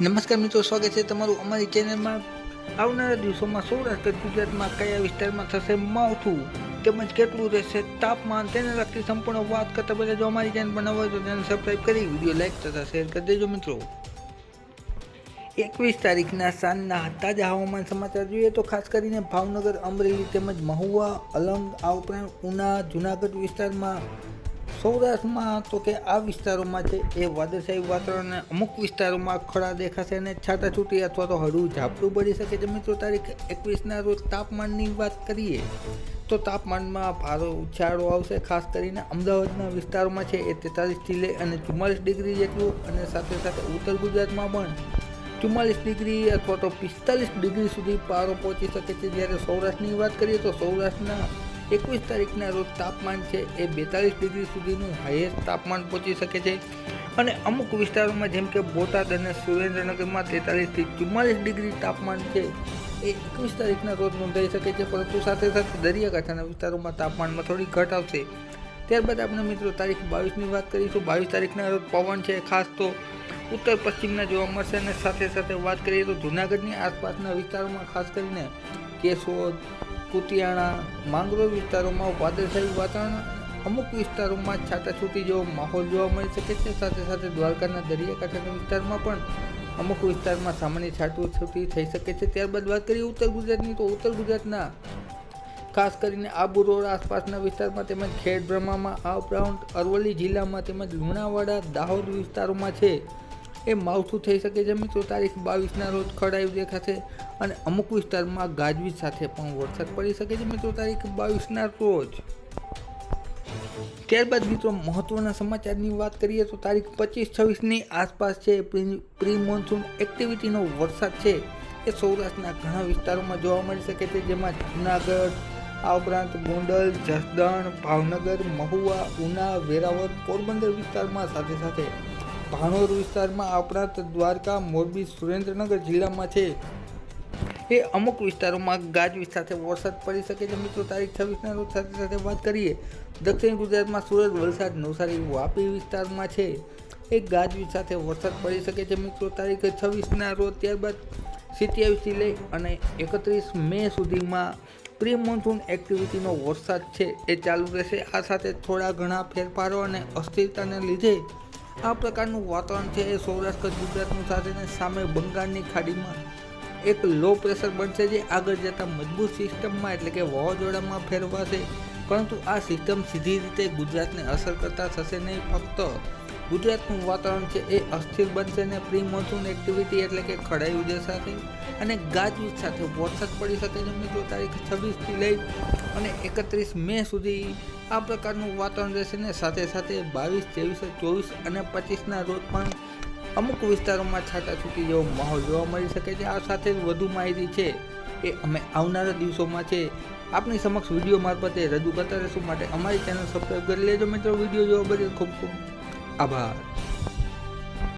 નમસ્કાર મિત્રો, સ્વાગત છે તમારું અમારી ચેનલમાં આવનારા દિવસોમાં સૌરાષ્ટ્ર ગુજરાતમાં કયા વિસ્તારમાં થશે માવઠું? તેમજ કેટલું રહેશે તાપમાન? તેને લગતી સંપૂર્ણ વાત કરતા પહેલાં જો અમારી ચેનલ પર ન હોય તો તેને સબસ્ક્રાઈબ કરી વીડિયો લાઈક તથા શેર કરી દેજો મિત્રો. એકવીસ તારીખના સાંજના તાજા હવામાન સમાચાર જોઈએ તો ખાસ કરીને ભાવનગર, અમરેલી તેમજ મહુવા, અલંગ આ ઉપરાંત ઉના, જુનાગઢ વિસ્તારમાં સૌરાષ્ટ્રમાં તો કે આ વિસ્તારોમાં છે એ વાદળછાયું વાતાવરણ અમુક વિસ્તારોમાં ખરા દેખાશે અને છાટાછૂટી અથવા તો હળવું ઝાપટું પડી શકે છે. મિત્રો, તારીખ એકવીસના રોજ તાપમાનની વાત કરીએ તો તાપમાનમાં ભારો ઉછાળો આવશે. ખાસ કરીને અમદાવાદના વિસ્તારોમાં છે એ તેતાલીસથી લઈ અને ચુમ્માલીસ ડિગ્રી જેટલું અને સાથે સાથે ઉત્તર ગુજરાતમાં પણ ચુમ્માલીસ ડિગ્રી અથવા તો પિસ્તાલીસ ડિગ્રી સુધી પારો પહોંચી શકે છે. જ્યારે સૌરાષ્ટ્રની વાત કરીએ તો સૌરાષ્ટ્રના એકવીસ તારીખના રોજ તાપમાન છે એ બેતાલીસ ડિગ્રી સુધીનું હાઈએસ્ટ તાપમાન પહોંચી શકે છે. અને અમુક વિસ્તારોમાં જેમ કે બોટાદ અને સુરેન્દ્રનગરમાં તેતાલીસથી ચુમ્માલીસ ડિગ્રી તાપમાન છે એ એકવીસ તારીખના રોજ નોંધાઈ શકે છે, પરંતુ સાથે સાથે દરિયાકાંઠાના વિસ્તારોમાં તાપમાનમાં થોડી ઘટ આવશે. ત્યારબાદ આપણે મિત્રો તારીખ બાવીસની વાત કરીશું. બાવીસ તારીખના રોજ પવન છે, ખાસ તો ઉત્તર પશ્ચિમના જોવા મળશે અને સાથે સાથે વાત કરીએ તો જૂનાગઢની આસપાસના વિસ્તારોમાં ખાસ કરીને કેશોદ કુતિયાણા માંગરોળ વિસ્તારોમાં વાદળછાયું વાતાવરણ, અમુક વિસ્તારોમાં છાટાછૂટી જેવો માહોલ જોવા મળી શકે છે. સાથે સાથે દ્વારકાના દરિયાકાંઠાના વિસ્તારમાં પણ અમુક વિસ્તારમાં સામાન્ય છાટાછૂટી થઈ શકે છે. ત્યારબાદ વાત કરીએ ઉત્તર ગુજરાતની, તો ઉત્તર ગુજરાતના ખાસ કરીને આબુ રોડ આસપાસના વિસ્તારમાં તેમજ ખેડ આ ઉપરાંત અરવલ્લી જિલ્લામાં તેમજ લુણાવાડા, દાહોદ વિસ્તારોમાં છે. એ માવઠું થઈ શકે છે મિત્રો. તારીખ બાવીસના રોજ ખડાયું દેખાશે અને અમુક વિસ્તારમાં ગાજવીજ સાથે પણ વરસાદ પડી શકે છે મિત્રો તારીખ બાવીસના રોજ. ત્યારબાદ મિત્રો મહત્વના સમાચારની વાત કરીએ તો તારીખ પચીસ છવ્વીસની આસપાસ છે. પ્રી મોન્સૂન એક્ટિવિટીનો વરસાદ છે. એ સૌરાષ્ટ્રના ઘણા વિસ્તારોમાં જોવા મળી શકે છે. જેમાં જુનાગઢ, આ ઉપરાંત ગોંડલ, જસદણ, ભાવનગર, મહુવા, ઉના, વેરાવળ, પોરબંદર વિસ્તારમાં સાથે સાથે ભાણોર વિસ્તારમાં આ ઉપરાંત દ્વારકા, મોરબી, સુરેન્દ્રનગર જિલ્લામાં છે. એ અમુક વિસ્તારોમાં ગાજવીજ સાથે વરસાદ પડી શકે છે. મિત્રો, તારીખ છવ્વીસના રોજ સાથે સાથે વાત કરીએ, દક્ષિણ ગુજરાતમાં સુરત, વલસાડ, નવસારી વાપી વિસ્તારમાં છે. એ ગાજવીજ સાથે વરસાદ પડી શકે છે. મિત્રો, તારીખ છવ્વીસના રોજ ત્યારબાદ સિત્યાવીસથી લઈ અને એકત્રીસ મે સુધીમાં પ્રી મોન્સૂન એક્ટિવિટીનો વરસાદ છે. એ ચાલુ રહેશે. આ સાથે થોડા ઘણા ફેરફારો અને અસ્થિરતાને લીધે આ પ્રકારનું વાતાવરણ છે એ સૌરાષ્ટ્ર, ગુજરાતનું સાથે સામે બંગાળની ખાડીમાં એક લો પ્રેશર બનશે જે આગળ જતાં મજબૂત સિસ્ટમમાં એટલે કે વાવાઝોડામાં ફેરવાશે. પરંતુ આ સિસ્ટમ સીધી રીતે ગુજરાતને અસર કરતા થશે નહીં. ફક્ત ગુજરાતનું વાતાવરણ છે એ અસ્થિર બનશે ને પ્રી મોન્સૂન એક્ટિવિટી એટલે કે ખડાઈ ખડાયું સાથે અને ગાજવીજ સાથે વરસાદ પડી શકે છે. મિત્રો, તારીખ છવ્વીસથી લઈ અને એકત્રીસ મે સુધી આ પ્રકારનું વાતાવરણ રહેશે ને સાથે સાથે બાવીસ, ત્રેવીસ, ચોવીસ અને પચીસના રોજ પણ અમુક વિસ્તારોમાં છાટાછૂટી જેવો માહોલ જોવા મળી શકે છે. આ સાથે વધુ માહિતી છે એ અમે આવનારા દિવસોમાં છે. આપની સમક્ષ વીડિયો મારફતે રજૂ કરતા રહેશું. માટે અમારી ચેનલ સબસ્ક્રાઈબ કરી લેજો. મિત્રો, વીડિયો જોવા બદલ ખૂબ ખૂબ આભાર.